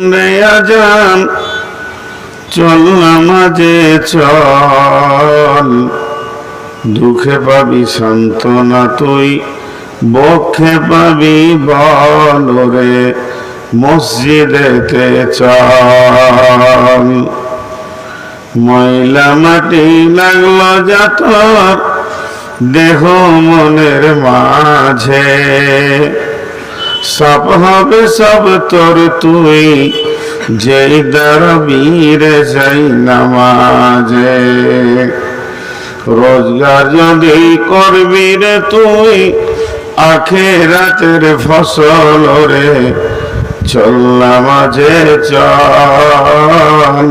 আজান, চল নামাজে চল। দুঃখে পাবি সান্ত্বনা তুই, বক্ষে পাবি বল রে মসজিদেতে চল। ময়লা মাটি লাগল যাত দেহ মনের মাঝে। সব হবে, সব তোর তুই। যেই দারবীর যাই নামাজে। রোজগার যদি করবি রে তুই, আখেরাতের ফসল রে। চল নামাজে চল।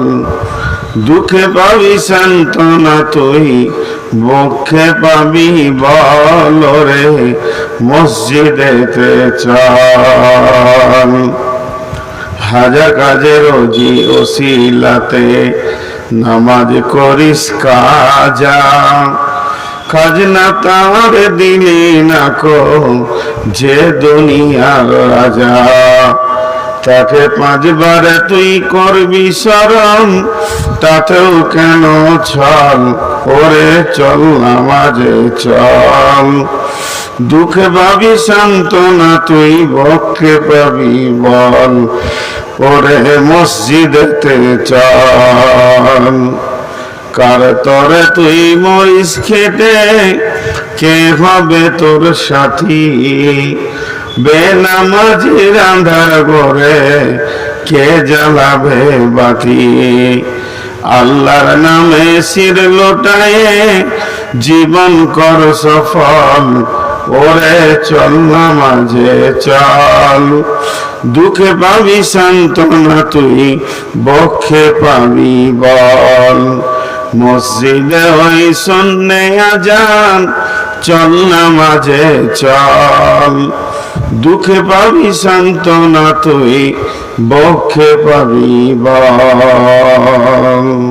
দুঃখে পাবি সান্ত্বনা তুই বক্ষে পাবি বল রে। মসজিদেতে চল হাজার কাজে রোজি ওসিলাতে নামাজ করিস কাজা। কাজ না তার দিলি না কো যে দুনিয়ার রাজা। তাকে পাঁচবারে তুই করবি শরম তাতেও কেন ছল? ওরে চল নামাজে চল। দুঃখে পাবি, সান্ত্বনা তুই, বক্ষে পাবি, বল। ওরে মসজিদেতে চল কার তরে তুই মরিস খেটে, কে হবে তোর সাথী? বেনামাজির আন্ধার করে কে জ্বালাবে বাতি? আল্লাহর নামে শির লোটায়ে, জীবন কর সফল। ওরে চল না মাঝে চল। দুঃখে পাবি সান্ত্বনা তুই, বক্ষে পাবি বল। মসজিদে ওই সন্নে আজান, চল না মাঝে চল। দুঃখে পাবি সান্ত্বনা তুই, বক্ষে পাবি বল।